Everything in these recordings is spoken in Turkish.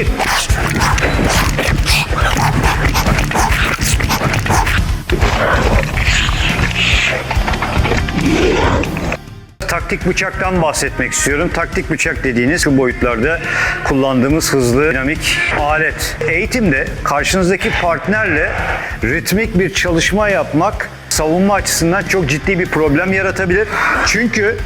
Bir. Taktik bıçaktan bahsetmek istiyorum. Taktik bıçak dediğiniz bu boyutlarda kullandığımız hızlı, dinamik alet. Eğitimde karşınızdaki partnerle ritmik bir çalışma yapmak savunma açısından çok ciddi bir problem yaratabilir. Çünkü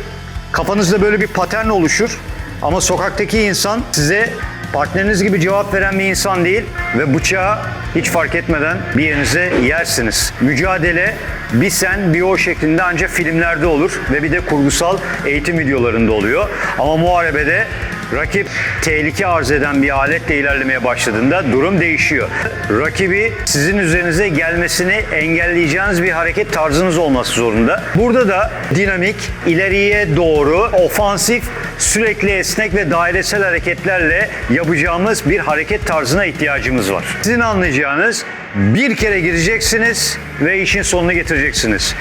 kafanızda böyle bir patern oluşur ama sokaktaki insan size partneriniz gibi cevap veren bir insan değil ve bıçağı hiç fark etmeden bir yerinize yersiniz. Mücadele bir sen bir o şeklinde ancak filmlerde olur ve bir de kurgusal eğitim videolarında oluyor. Ama muharebede rakip tehlike arz eden bir aletle ilerlemeye başladığında durum değişiyor. Rakibi sizin üzerinize gelmesini engelleyeceğiniz bir hareket tarzınız olması zorunda. Burada da dinamik, ileriye doğru, ofansif, sürekli esnek ve dairesel hareketlerle yapacağımız bir hareket tarzına ihtiyacımız var. Sizin anlayacağınız bir kere gireceksiniz ve işin sonunu getireceksiniz.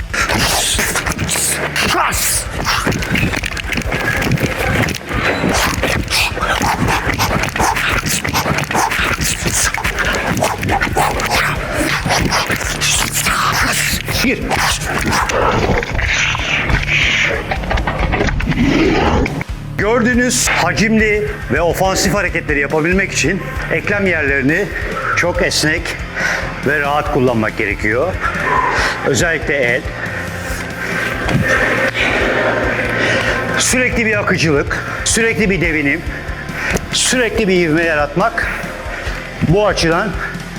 Gir. Gördüğünüz hacimli ve ofansif hareketleri yapabilmek için eklem yerlerini çok esnek ve rahat kullanmak gerekiyor. Özellikle el. Sürekli bir akıcılık, sürekli bir devinim, sürekli bir ivme yaratmak bu açıdan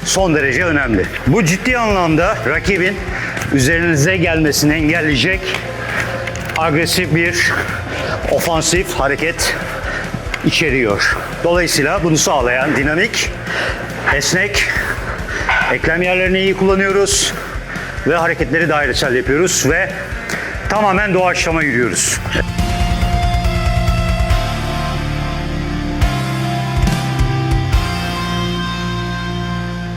son derece önemli. Bu ciddi anlamda rakibin üzerinize gelmesini engelleyecek agresif bir ofansif hareket içeriyor. Dolayısıyla bunu sağlayan dinamik, esnek, eklem yerlerini iyi kullanıyoruz ve hareketleri dairesel yapıyoruz ve tamamen doğaçlama yürüyoruz.